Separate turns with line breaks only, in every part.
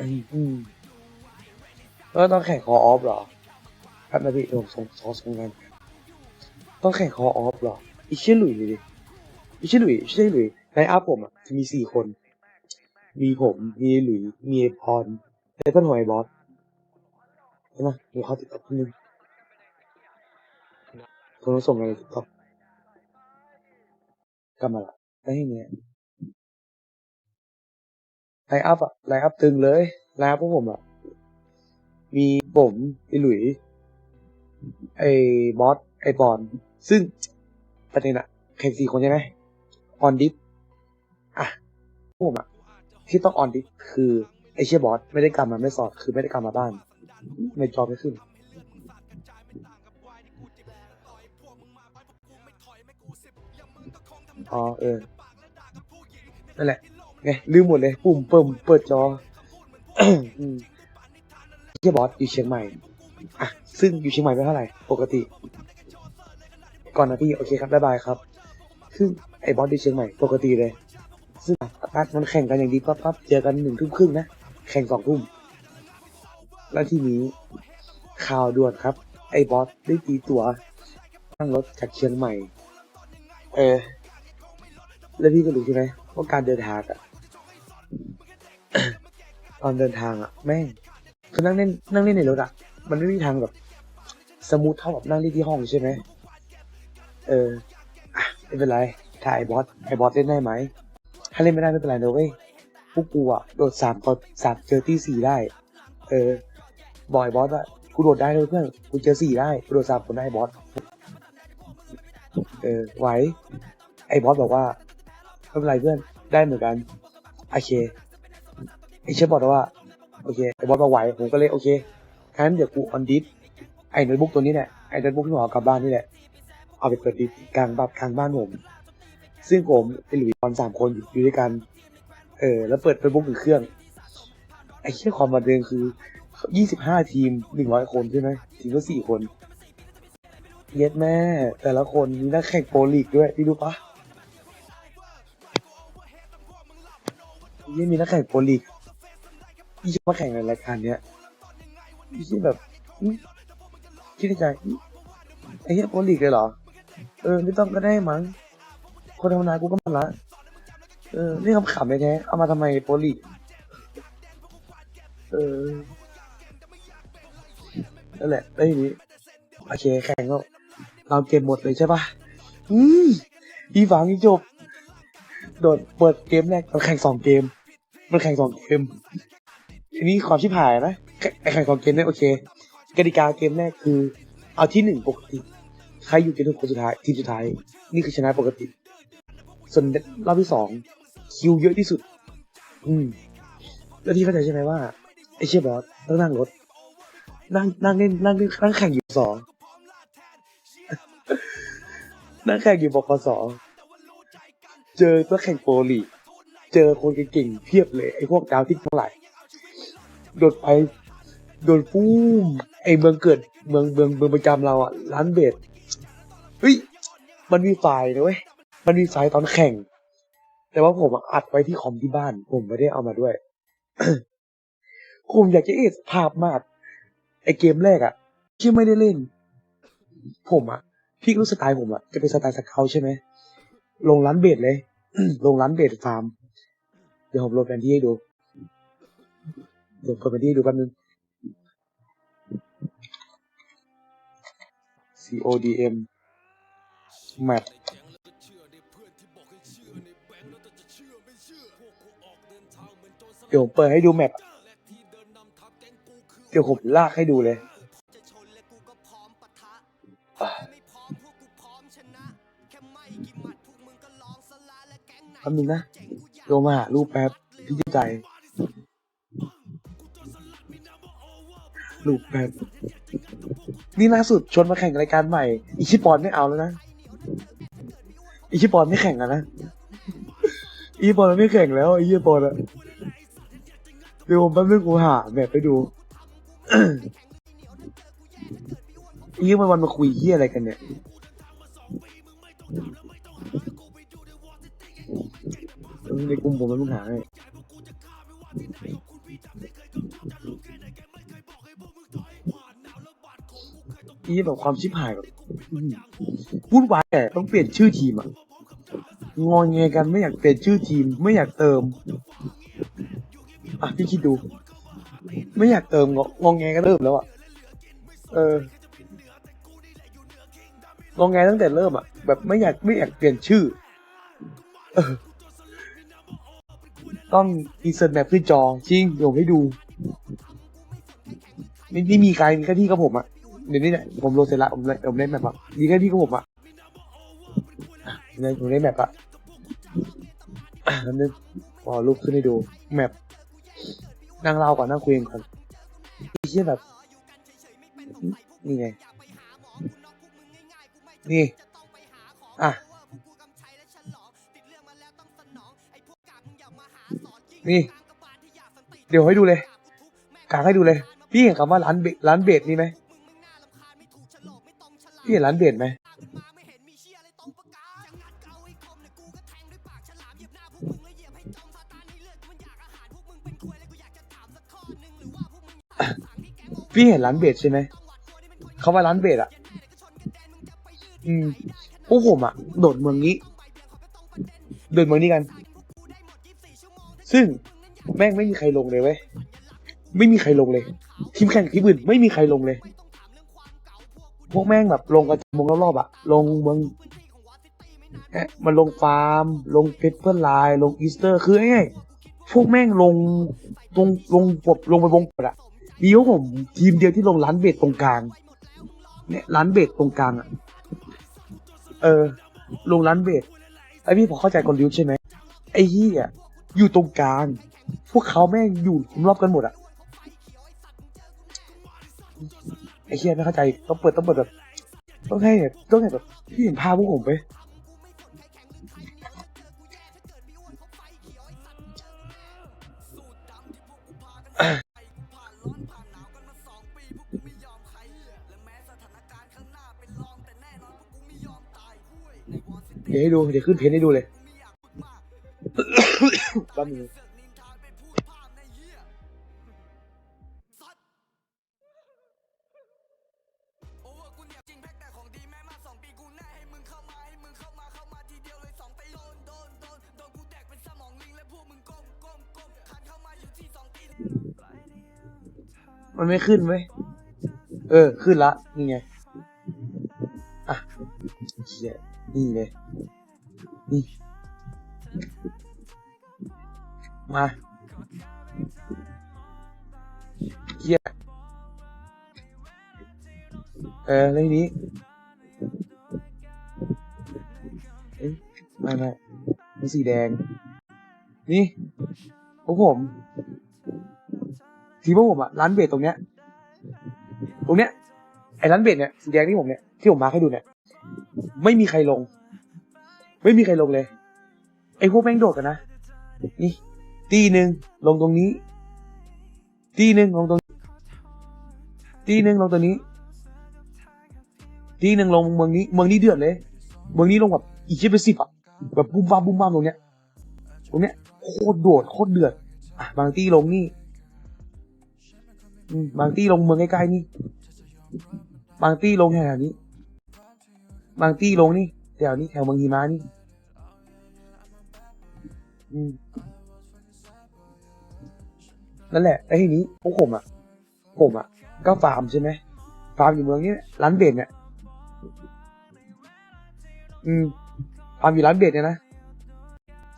อืมอืมแล้วต้องแข่งคอออฟเหรอครับนะพี่ผมส่งส่งส่งงานต้องแข่งคอออฟเหรออีเชี่ยหลุยเลยดิอีเชี่ยหลุยใช่หลุยในอัพผมอะจะมีสี่คน มีผมมีหลุยมีไอพรไอต้นหอยบอสเห็นไหมมีเขาติดต่อคนนึงผมต้องส่งอะไรติดต่อกลับมาละได้เนี่ย ไลอัพอะไลอัพตึงเลยไลอัพพวกผมอะมีผมไอหลุย ไอบอสไอบอลซึ่งประเด็นอะแข่งสี่คนใช่ไหมออนดิฟอะพวกผมอะที่ต้องออนดิฟคือไอเชียบอสไม่ได้กลับมาไม่สอดคือไม่ได้กลับมาบ้านไม่จอไม่ขึ้นอ๋อเออนั่นแหละ ไงลืมหมดเลยปุ่มเปิมเปิดจออืมเชียบอสอยู่เชียงใหม่อะซึ่งอยู่เชียงใหม่ไม่เท่าไหร่ปกติ ก่อนนะพี่โอเคครับบ๊ายบายครับซึ่งไอ้บอสอยู่เชียงใหม่ปกติเลย ซึ่งนัดมันแข่งกันอย่างดีปั๊บปั๊บเจอกันหนึ่งทุ่มครึ่งนะแข่งสองทุ่มแล้วทีนี้ข่าวด่วนครับ ไอ้บอสได้ตีตัวนั่งรถจากเชียงใหม่ เออ แล้วพี่ก็รู้ใช่ไหมว่าการเดินทางอะ ตอนเดินทางอะแม่งคือนั่งเล่นนั่งเล่นในรถอะมันไม่มีทางแบบ สมูทเท่ากับนั่งเล่นที่ห้องใช่ไหมเอออะไม่เป็นไรถ้าไอ้บอสไอ้บอสเล่นได้ไหม ถ้าเล่นไม่ได้ไม่เป็นไรนะเว้ยพวกกูอะโดดสามตอสามเจอที่สี่ได้ เออ บอกไอ้บอสว่ากูโดดได้เลยเพื่อนกูเจอสี่ได้กูโดดสามคนได้ไอ้บอสเออไหวไอ้บอสบอกว่าไม่เป็นไรเพื่อนได้เหมือนกัน โอเคไอเชฟบอกว่าโอเคไอบอสมาไหวผมก็เลยโอเคงั้นเดี๋ยวกูออนดิสไอโน้ตบุ๊กตัวนี้เนี่ยไอโน้ตบุ๊กที่ผมเอากลับบ้านนี่แหละเอาไปเปิดดิสกลางบ้านกลางบ้านผมซึ่งผมไอหลุยตอนสามคนอยู่ด้วยกันเออแล้วเปิดโน้ตบุ๊กหนึ่งเครื่องไอเชี่ยความบันเทิงคือยี่สิบห้าทีมหนึ่งร้อยคนใช่ไหมทีมละสี่คนเย็ดแม่ แต่ละคนมีนักแข่งโปรลีกด้วยพี่รู้ปะ ยี่มีนักแข่งโปรลีกยี่มาแข่งในรายการเนี้ยยี่แบบคิดในใจไอ้เหี้ยโปรลีกเลยเหรอ เออไม่ต้องก็ได้มั้ง คนธรรมดากูก็มันละ เออนี่คำขำเลยแท้เอามาทำไมโปรลีกเออนั่นแหละได้นี้โอเคแข่งก็เราเกมหมดเลยใช่ปะอืมอีฝังอีจบ โดดเปิดเกมแรกมันแข่งสองเกม มันแข่งสองเกมทีนี้ความชิบหายนะแข่งแข่งสองเกมเนี่ยโอเคกติกาเกมแรกคือ เอาที่หนึ่งปกติ ใครอยู่เกมหนึ่งคนสุดท้ายทีมสุดท้าย นี่คือชนะปกติ ส่วนรอบที่สองคิวเยอะที่สุด อืม แล้วที่เข้าใจใช่ไหมว่าไอเชียบอสต้องนั่งรถ นั่งนั่งเล่นนั่งเล่นนั่งแข่งอยู่สองนั่งแข่งอยู่บกสเจอตัวแข่งโปรลีก เจอคนเก่งๆเพียบเลยไอ้พวกดาวที่เท่าไหร่โดดไปโดนปุ้มไอ้เมืองเกิดเมืองเมืองเมืองประจำเราอะร้านเบสเฮ้ยมันมีไฟล์นะเว้ยมันมีไฟล์ตอนแข่ง แต่ว่าผมอัดไว้ที่คอมที่บ้าน ผมไม่ได้เอามาด้วยผมอยากจะเอสภาพมาก ไอ้เกมแรกอะที่ไม่ได้เล่น ผมอะพี่รู้สไตล์ผมอะจะเป็นสไตล์สเกลใช่ไหมลงร้านเบสเลย ลงร้านเบสฟาร์ม เดี๋ยวผมโหลดแผนที่ให้ดูเดี๋ยวเปิดแผนที่ให้ดูแป๊บนึง CODM map เดี๋ยวผมเปิดให้ดูแมปเดี๋ยวผมลากให้ดูเลยอะแป๊บนึงนะ โยมาหารูปแป๊บพี่จใจรูปแป๊บนี่ล่าสุดชวนมาแข่งรายการใหม่ อิชิปอนไม่เอาแล้วนะ อิชิปอนไม่แข่งแล้วนะอิชิปอนไม่แข่งแล้วอิชิปอนอะเดี๋ยวผมแป๊บนึงกูหาแบบไปดูอีกวันวันมาคุยเฮียอะไรกันเนี่ย ในกลุ่มผมมันมึงหาให้นี่แบบความชิบหายแบบอื้อหือวุ่นวายแต่ต้องเปลี่ยนชื่อทีมอะงอแงกันไม่อยากเปลี่ยนชื่อทีม ไม่อยากเติมอะพี่คิดดู ไม่อยากเติมงองแงก็เริ่มแล้วอะเอององแงตั้งแต่เริ่มอะแบบไม่อยากไม่อยากเปลี่ยนชื่อ เออ ต้องอินเสิร์ตแมปขึ้นจอจริงเดี๋ยวผมให้ดูนี่นี่มีใครมีแค่พี่กับผมอะเดี๋ยวนี้เนี่ยผมโลเซละผมผมเล่นแมปอะมีแค่พี่กับผมอะเนี่ยผมเล่นแมปอะอะแล้วนึงพอรูปขึ้นให้ดูแมปนั่งเล่าก่อนนั่งคุยกันก่อนไอ้เชี่ยแบบ นี่ไง นี่ อะ นี่ เดี๋ยวให้ดูเลยกางให้ดูเลย พี่เห็นคำว่าร้านเบร้านเบสนี่ไหมพี่เห็นร้านเบสไหมพี่เห็นร้านเบสใช่ไหมคำว่าร้านเบสอะ อืมพวกผมอะ โดดเมืองนี้ โดดเมืองนี้กัน ซึ่งแม่งไม่มีใครลงเลยเว้ยไม่มีใครลงเลย ทีมแข่งทีมอื่นไม่มีใครลงเลย พวกแม่งแบบลงกันมงรอบๆอะลงเมืองเอะมันลงฟาร์ม ลงเพชรเพื่อนไลน์ลงอีสเตอร์คือไงพวกแม่งลงลงลงปบลงไปวงกดอะมีพวกผมทีมเดียวที่ลงร้านเบสตรงกลาง เนี่ยร้านเบสตรงกลางอะเออ ลงร้านเบสไอพี่พอเข้าใจกลยุทธ์ใช่ไหมไอ้เหี้ย อยู่ตรงกลาง พวกเขาแม่งอยู่คุมรอบกันหมดอะไอ้เหี้ยไม่เข้าใจต้องเปิดต้องเปิดแบบต้องให้ต้องให้แบบพี่เห็นภาพพวกผมไปเดี๋ยวให้ดูเดี๋ยวขึ้นเพจให้ดูเลย แป๊บนึงมันไม่ขึ้นไหม เออ ขึ้นละ นี่ไง อะเชี่ยนี่เลย นี่ มาเชี่ยเออแล้วทีนี้เอ้ยไม่ไม่มันสีแดง นี่พวกผมทีพวกผมอะร้านเบสตรงเนี้ย ตรงเนี้ยไอ้ร้านเบสเนี่ยสีแดงที่ผมเนี่ยที่ผมมาให้ดูเนี่ย ไม่มีใครลง ไม่มีใครลงเลย ไอ้พวกแม่งโดดกันนะ นี่ ตีหนึ่งลงตรงนี้ ตีหนึ่งลงตรงตีหนึ่งลงตรงนี้ ตีหนึ่งลงเมืองนี้ เมืองนี้เดือดเลย เมืองนี้ลงแบบอีกเชี่ยเป็นสิบอะแบบบุ้มบ้ามบุ้มบ้ามตรงเนี้ย ตรงเนี้ยโคตรโดดโคตรเดือด อะบางตีลงนี่อืมบางตีลงเมืองใกล้ๆนี่ บางตีลงแถวนี้ บางตีลงนี่แถวนี้แถวเมืองหิมะนี่ อืม นั่นแหละไอ้ทีนี้พวกผมอะผมอะ ก็ฟาร์มใช่ไหมฟาร์มอยู่เมืองนี้ร้านเบสเนี่ยอืมฟาร์มอยู่ร้านเบสเนี่ยนะ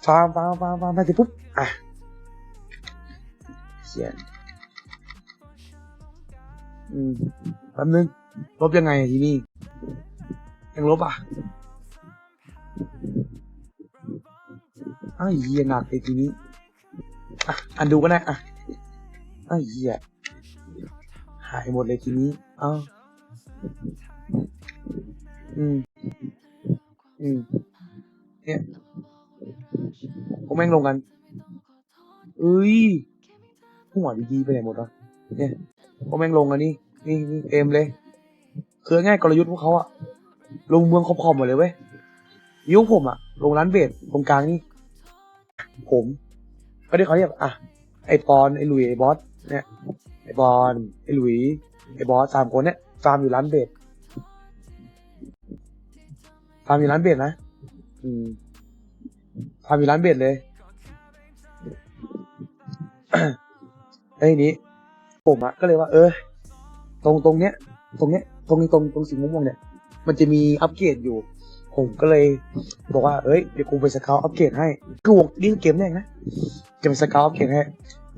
ฟาร์มฟาร์มฟาร์มฟาร์มไปเสร็จปุ๊บอะเขียนอืมแป๊บนึงลบยังไงทีนี่ยังลบอะอ้าวเหี้ยหนักเลยทีนี้อะอันดูก็ได้อะ อ้เหี้ยหายหมดเลยทีนี้อ้าวอืม อืม เนี่ยพวกแม่งลงกันเอ้ยหัวดีๆไปไหนหมดวะเนี่ยพวกแม่งลงกันนี่นี่นี่เต็มเลยคือง่ายกลยุทธ์พวกเขาอะลงเมืองขอบๆหมดเลยเว้ยยุคผมอะลงร้านเบสตรงกลางนี่ผม ก็ได้เขาเรียกอะไอปอนไอลุยไอบอส เนี่ยไอบอลไอหลุยไอบอสสามคนเนี่ยฟาร์มอยู่ร้านเบสฟาร์มอยู่ร้านเบสนะอืมฟาร์มอยู่ร้านเบสเลยแล้นี้ ผมอะก็เลยว่า เออ ตรงตรงเนี้ย ตรงเนี้ย ตรงนี้ตรงตรงสีม่วงเนี่ย มันจะมีอัปเกรดอยู่ ผมก็เลย บอกว่าเอ้ยเดี๋ยวกูไปสเกลอัปเกรดให้คือวงนี่เกมแรกนะจะไปสเกลอัปเกรดให้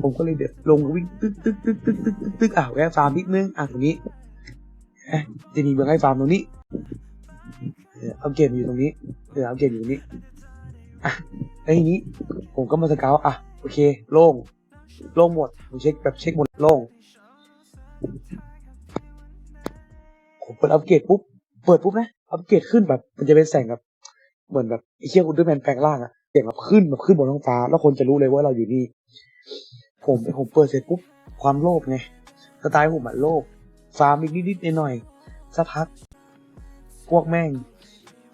ผมก็เลยเดี๋ยวลงวิ่งตึ๊กตึ๊กตึ๊กตึ๊กตึ๊กตึ๊กตึ๊กอะแวะฟาร์มนิดนึงอะตรงนี้จะมีเมืองให้ฟาร์มตรงนี้เอออัปเกรดอยู่ตรงนี้เอออัปเอาเกรดอยู่ตรงนี้อะแล้นี้ ผมก็มาสเกลอะโอเค โล่งโล่งหมดผมเช็คแบบเช็คหมดโล่งผมเปิดอัปเกรดปุ๊บเปิดปุ๊บนะอัปเกรดขึ้นแบบ มันจะเป็นแสงแบบเหมือนแบบไอ้เชี่ยอุลตร้าแมนแปลงร่างอะเสียงแบบขึ้นแบบขึ้นบนท้องฟ้า แล้วคนจะรู้เลยว่าเราอยู่นี่ ผมผมเปิดเสร็จปุ๊บความโลภไงสไตล์ผมอะโลภฟาร์มอีกนิดๆหน่อยๆสักพัก พวกแม่ง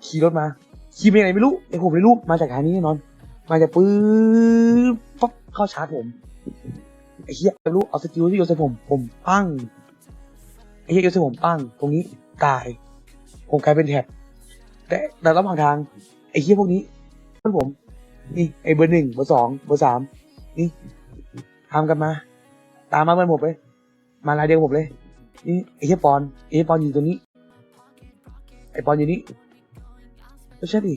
ขี่รถมา ขี่ไปไหนไม่รู้ไอ้ผมไม่รู้มาจากทางนี้แน่นอน มาจากปื๊บปั๊บเข้าชาร์จผมไอ้เหี้ยไม่รู้เอาสกิลที่โยนใส่ผมผมปั้งไอ้เหี้ยโยนใส่ผมปั้งตรงนี้ตาย ผมกลายเป็นแถบแต่แต่ระหว่างทางไอ้เหี้ยพวกนี้เพื่อนผม นี่ไอ้เบอร์หนึ่งเบอร์สองเบอร์สามนี่ ทำกันมา ตามมาเหมือนผมเลย มาลายเดียวผมเลย นี่ไอ้เหี้ยปอนไอ้เหี้ยปอนอยู่ตรงนี้ ไอ้ปอนอยู่นี่ไม่ใช่ดิ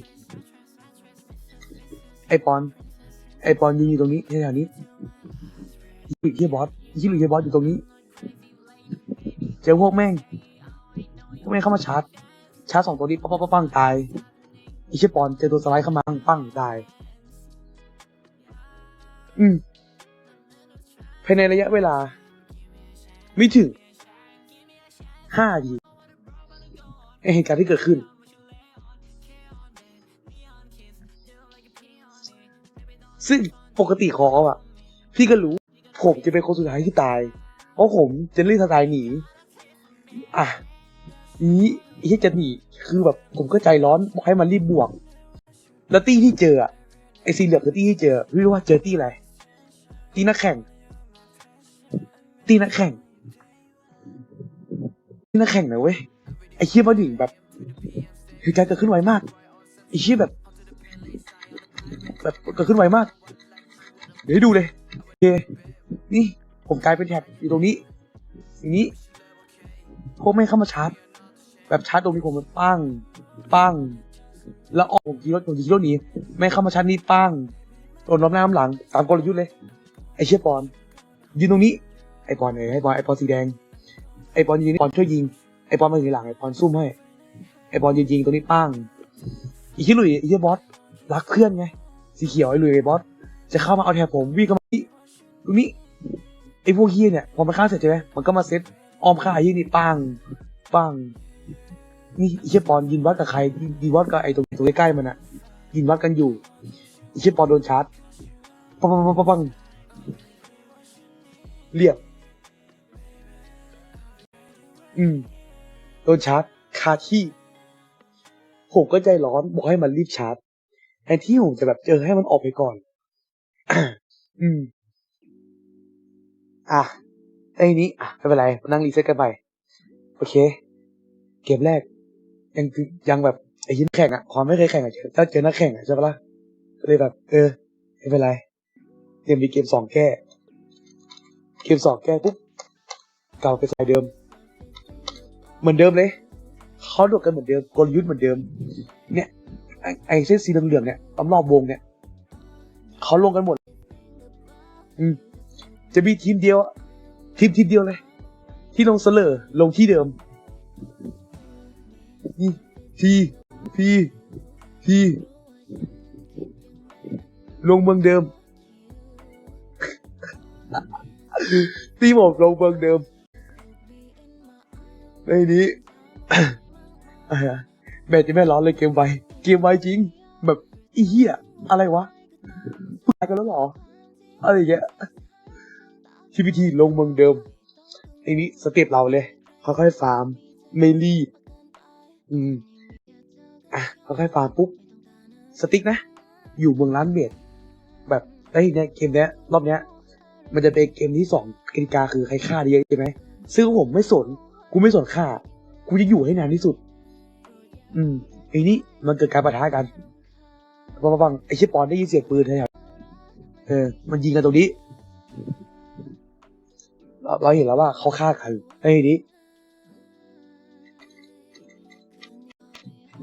ไอ้ปอน ไอ้ปอนยืนอยู่ตรงนี้แถวๆนี้ไอ้เหี้ยบอสไอ้เหี้ยหรือเหี้ยบอสอยู่ตรงนี้ เจอพวกแม่งพวกแม่งเข้ามาชาร์จ ชาร์จสองตัวนี้ปังปังปังปังตายไอีเชยปอนเจอตัวสไลด์เข้ามาปังปังตาย อืม ภายในระยะเวลา ไม่ถึงห้าทีไอเหตุการณ์ที่เกิดขึ้น ซึ่งปกติของเขาอะพี่ก็รู้ ผมจะเป็นคนสุดท้ายที่ตาย เพราะผมจะเล่นสไตล์หนี อะนี้ที่จะหนีคือแบบผมก็ใจร้อนบอกให้มันรีบบวก แล้วตี้ที่เจออะไอซีเหลืองคือตี้ที่เจอไม่รู้ว่าเจอตี้อะไรตี้นักแข่ง ตีนักแข่งตีนักแข่งนะเว้ยไอเชี่ยมาดิ่งแบบเหตุการณ์เกิดขึ้นไวมากไอเชี่ยแบบ แบบเกิดขึ้นไวมาก เดี๋ยวให้ดูเลยโอเคนี่ผมกลายเป็นแท็บอยู่ตรงนี้อย่างนี้พวกไม่เข้ามาชาร์จ แบบชาร์จตรงนี้ผมมันปั้งปั้งแล้วออกผมขี่รถผมขี่รถหนีไม่เข้ามาชาร์จนี้ปั้งโดนล้อมหน้าล้อมหลังตามกลยุทธ์เลย ไอเชี่ยปอนยืนตรงนี้ ไอปอนไอไอปอนไอปอนสีแดง ไอปอนยืนนี่ปอนช่วยยิง ไอปอนมาอยู่ในหลังไอปอนซุ่มให้ ไอปอนยืนยิงตรงนี้ปั้งอีเชี่ลุยอีเชี่ยบอสรักเพื่อนไงสีเขียวไอลุยไอบอสจะเข้ามาเอาแถบผมวิ่งเข้ามาที่ตรงนี้ไอพวกเฮียเนี่ยพอมันฆ่าเสร็จใช่ไหมมันก็มาเซ็ตออมฆ่าไอ้เฮียนี่ปังปังนี่ไอ้เชปอนยินวัดกับใครยินวัดกับไอ้ตรงตรงใกล้ๆมันอะยินวัดกันอยู่ไอ้เชี่ยปอนโดนชาร์จปังปังปังปังเรียบ อืมโดนชาร์จคาที่ผมก็ใจร้อนบอกให้มันรีบชาร์จแทนที่ผมจะแบบเจอให้มันออกไปก่อน อืม อะไอ้นี้ อะไม่เป็นไร นั่งรีเซ็ตกันไปโอเค เกมแรก ยังคือยังแบบไอ้ยินแข่งอะความไม่เคยแข่งอะเจอถ้าเจอนักแข่งอะใช่ปะล่ะก็เลยแบบ เออไม่เป็นไรเกมมีเกมสองแก้ เกมสองแก้ปุ๊บเก่าไปสายเดิม เหมือนเดิมเลยเขาโดดกันเหมือนเดิมกลยุทธ์เหมือนเดิม เนี่ย ไอ้เส้นสีเหลืองๆเนี่ยรอบรอบวงเนี่ยเขาลงกันหมด อืม จะมีทีมเดียวอะทีมทีมเดียวเลย ที่ลงเสลอลงที่เดิมนี่ทีพีทีลงเมืองเดิม ตีผมลงเมืองเดิม ในนี้อ่าแม่จะแม่ร้อนเลยเกมไว เกมไวจริง แบบอีเหี้ยอะไรวะพูดกันแล้วหรอ อะไรอย่างเงี้ยทีพีทีลงเมืองเดิมไอ้นี้สเต็ปเราเลยค่อยๆฟาร์ม ไม่รีบ อืม อะค่อยๆฟาร์มปุ๊บ สติ๊กนะ อยู่เมืองร้านเบียดแบบไอ้เนี่ยเกมเนี้ย รอบเนี้ย มันจะเป็นเกมที่สองกติกาคือใครฆ่าด้เยอะใช่ไหม ซึ่งผมไม่สน กูไม่สนฆ่า กูจะอยู่ให้นานที่สุด อืมไอ้นี่มันเกิดการปะทะกันพอฟังไอ้ชิปปอนได้ยินเสียงปืนใช่ไหมเออ มันยิงกันตรงนี้ เราเห็นแล้วว่าเขาฆ่ากันไอ้นี่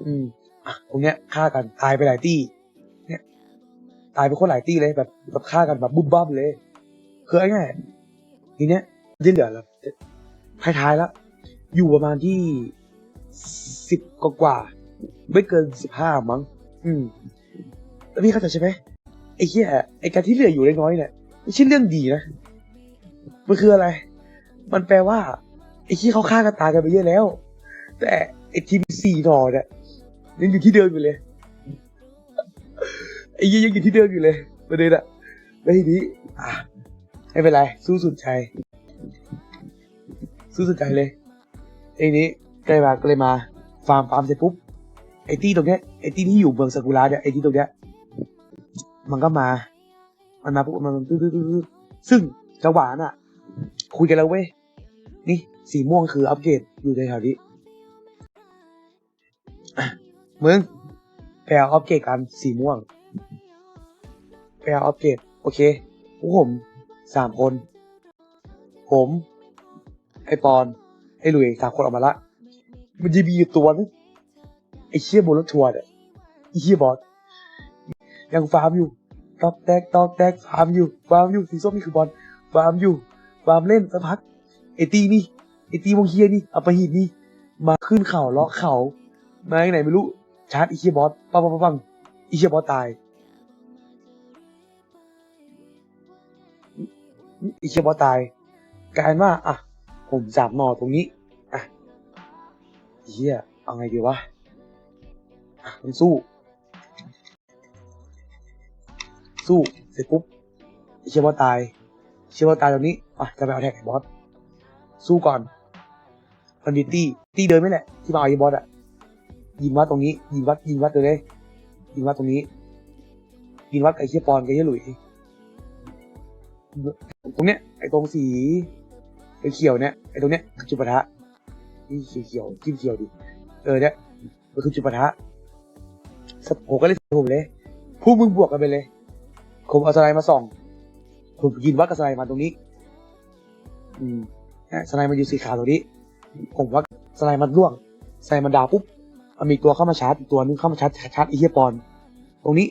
อืม อะ ตรงเนี้ยฆ่ากันตายไปหลายตี้ เนี่ย ตายไปคนหลายตี้เลยแบบแบบฆ่ากันแบบบุ้มบ้ามเลย คือไอ้ง่ายทีเนี้ยที่เหลือแล้วท้ายๆแล้ว อยู่ประมาณที่สิบกว่า ไม่เกินสิบห้ามั้ง อืม แล้วพี่เข้าใจใช่ไหมไอ้เหี้ยไอ้การที่เหลืออยู่น้อยเนี่ยไม่ใช่เรื่องดีนะมันคืออะไร มันแปลว่า ไอ้ที่เขาฆ่ากันตายกันไปเยอะแล้ว แต่ไอ้ทีมสี่หนอเนี่ยยังอยู่ที่เดิมอยู่เลยไอ้ยี่ยังอยู่ที่เดิมอยู่เลยประเด็นอะแล้วทีนี้อะไม่เป็นไร สู้สุดใจ สู้สุดใจเลย ไอ้นี้ก็เลยมาก็เลยมา ฟาร์มฟาร์มเสร็จปุ๊บไอ้ที่ตรงเนี้ยไอ้ที่ที่อยู่เมืองสกุระเนี่ยไอ้ที่ตรงเนี้ยมันก็มา มันมาปุ๊บมันตื้อตื้อตื้อตื้อซึ่งจังหวะน่ะ คุยกันแล้วเว้ยนี่สีม่วงคืออัปเกรดอยู่ในแถวนี้มึงไปเอาอัปเกรดกันสีม่วงไปเอาอัปเกรดโอเคพวกผมสามคน ผม ไอปอน ไอหลุยสามคนออกมาละ มันจะมีอยู่ตัวนึงไอ้เชี่ยบนรถทัวร์เนี่ยไอ้เชี่ยบอสยังฟาร์มอยู่ตอกแตกตอกแตกฟาร์มอยู่ฟาร์มอยู่สีส้มนี่คือบอลฟาร์มอยู่ฟาร์มเล่นสักพักไอ้ตีนี่ไอ้ตีวงเฮียนี่เอาไปหินนี่มาขึ้นเข่าเลาะเข่ามาที่ไหนไม่รู้ชาร์จไอีเคียบอสปังปังปังปังอีเคียบอสตายไอีเคียบอสตายกลายว่าอะ ผมสามหนอตรงนี้ อะเฮียเอาไงดีวะอะมันสู้ สู้เสร็จปุ๊บอีเคียบอสตาย เชื่อว่าตายตรงนี้ อะ จะไปเอาแท็กไอ้บอส สู้ก่อนคอนดิตี้ ตี้เดินไม่แหละ ที่มาเอาไอ้บอสอะยิงวัดตรงนี้ ยิงวัด ยิงวัดเลยยิงวัดตรงนี้ ยิงวัดไอ้เชี่ยปอนไอ้เชี่ยหลุย ตรงเนี้ย ไอ้ตรงสี ไอ้เขียวเนี่ยไอ้ตรงเนี้ยคือจุดปะทะนี่สีเขียวจิ้มเขียวดิเออเนี่ยมันคือจุดปะทะผมก็เลยผมเลยพวกมึงบวกกันไปเลยผมเอาสไลด์มาส่องผมยินวัดกับสไลด์มาตรงนี้ อืมนะสไลด์มันอยู่สีขาวตรงนี้ ผมว่าสไลด์มันร่วงสไลด์มันดาวปุ๊บมันมีตัวเข้ามาชาร์จอีกตัวนึงเข้ามาชาร์จชาร์จอีเฮียปอน ตรงนี้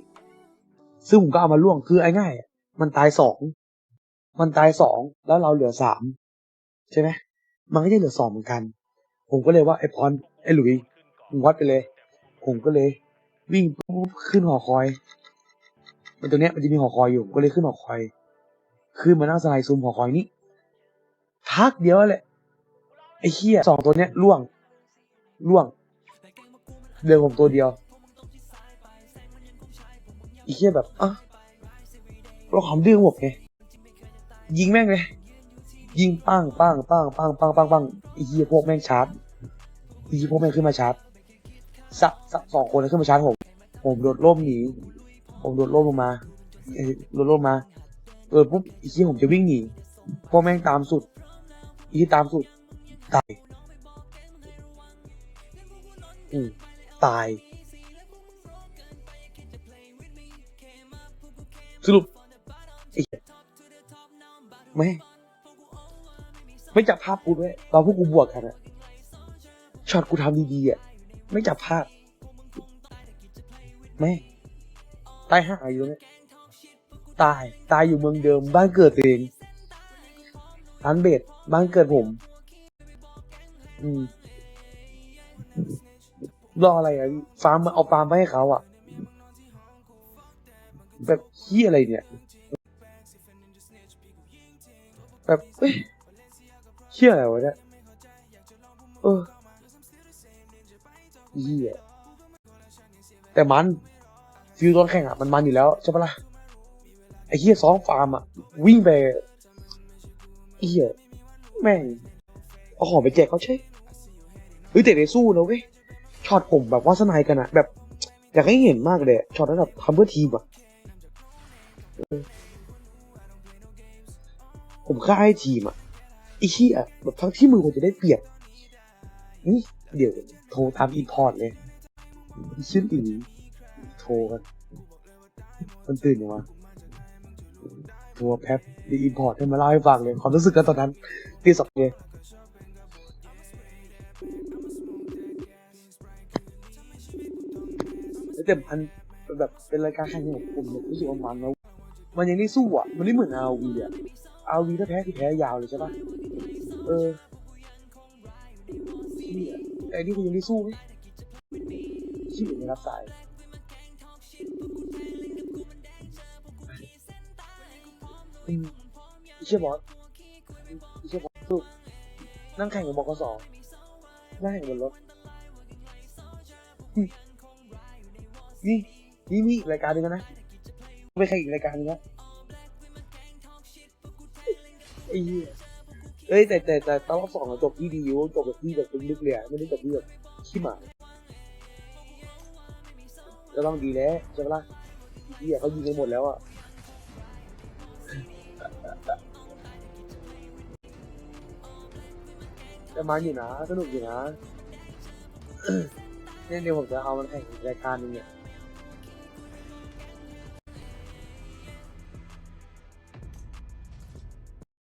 ซึ่งผมก็เอามาร่วงคือไอ้ง่ายมันตายสองมันตายสองแล้วเราเหลือสาม ใช่ไหมมันก็จะเหลือสองเหมือนกัน ผมก็เลยว่าไอ้ปอนไอ้หลุยมวัดไปเลย ผมก็เลย วิ่งปุ๊บขึ้นหอคอยมันตรงเนี้ยมันจะมีหอคอยอยู่ก็เลยขึ้นหอคอยขึ้นมานั่งสไลด์ซูมหอคอยนี้พักเดียวแหละไอ้เหี้ยสองตัวเนี้ยล่วงล่วงเดินผมตัวเดียวไอ้เหี้ยแบบอะเราความดื้อหมดไงยิงแม่งเลย ยิงปังปังปังปังปังปังปังไอ้เหี้ยพวกแม่งชาร์จไอ้เหี้ยพวกแม่งขึ้นมาชาร์จสักสักสองคนขึ้นมาชาร์จผม ผมโดดร่มหนี ผมโดดร่มลงมาโดดร่มมา เออปุ๊บอีกที่ผมจะวิ่งหนีพวกแม่งตามสุด อีที่ตามสุด ตายอืมตาย สรุปไอ้เหี้ยไม่ ไม่จับภาพกูด้วยตอนพวกกูบวกกันอะช็อตกูทำดีๆอะไม่จับภาพไม่ตายห่าอยู่ตรงนี้ตายตายอยู่เมืองเดิม บ้านเกิดตัวเองร้านเบสบ้านเกิดผม อืมรออะไรอะฟาร์มมาเอาฟาร์มไปให้เขาอะ แบบเฮียอะไรเนี่ย แบบเอ้ย เฮียอะไรวะเนี่ยเออเฮียแต่มันฟิวตอนแข่งอะมันมันอยู่แล้วใช่ปะล่ะไอ้เฮียซ้อมฟาร์มอะวิ่งไปเฮียแม่งเอาของไปแจกเขาใช่เฮ้ยแต่ได้สู้นะเว้ยช็อตผมแบบว่าสนายกันอะแบบอยากให้เห็นมากเลยช็อตนั้นแบบทำเพื่อทีมอะผมฆ่าให้ทีมอะ ไอ้เหี้ยแบบทั้งที่มึงควรจะได้เปรียบนี่เดี๋ยวโทรตามอินพอร์ตเลยชื่อตีโทรกันมันตื่นอยังวะโทรแป๊บดีอินพอร์ตให้มาเล่าให้ฟังเลย ความรู้สึกกันตอนนั้นตีสองเลยแต่มันแบบเป็นรายการแข่งของผมรู้สึกว่ามันแล้วมันยังได้สู้อะ มันไม่เหมือนอาวีอะ อาวีถ้าแพ้คือแพ้ยาวเลยใช่ปะเออเหี้ยแต่อันนี่คุณยังได้สู้ไหมที่หนึ่งไม่รับสายอืมไม่เชื่อบอสไม่เชื่อบอสสู้นั่งแข่งกับบกสอนั่งแข่งบนรถนี่นี่นี่รายการหนึงแล้วนะไปแข่งอีกรายการนึงแล้ว ไอ้เหี้ยเอ้ยแต่แต่แต่ตอนรอบสองอะจบที่ดีอยู่จบแบบที่แบบลึกๆเลยอะไม่ได้จบที่แบบขี้หมาก็ต้องดีแล้วใช่ปะล่ะเหี้ยเขายิงไปหมดแล้วอะแต่มันอยู่นะสนุกอยู่นะเนี่ยเดี๋ยวผมจะเอามันแข่งอีกรายการหนึงเนี่ย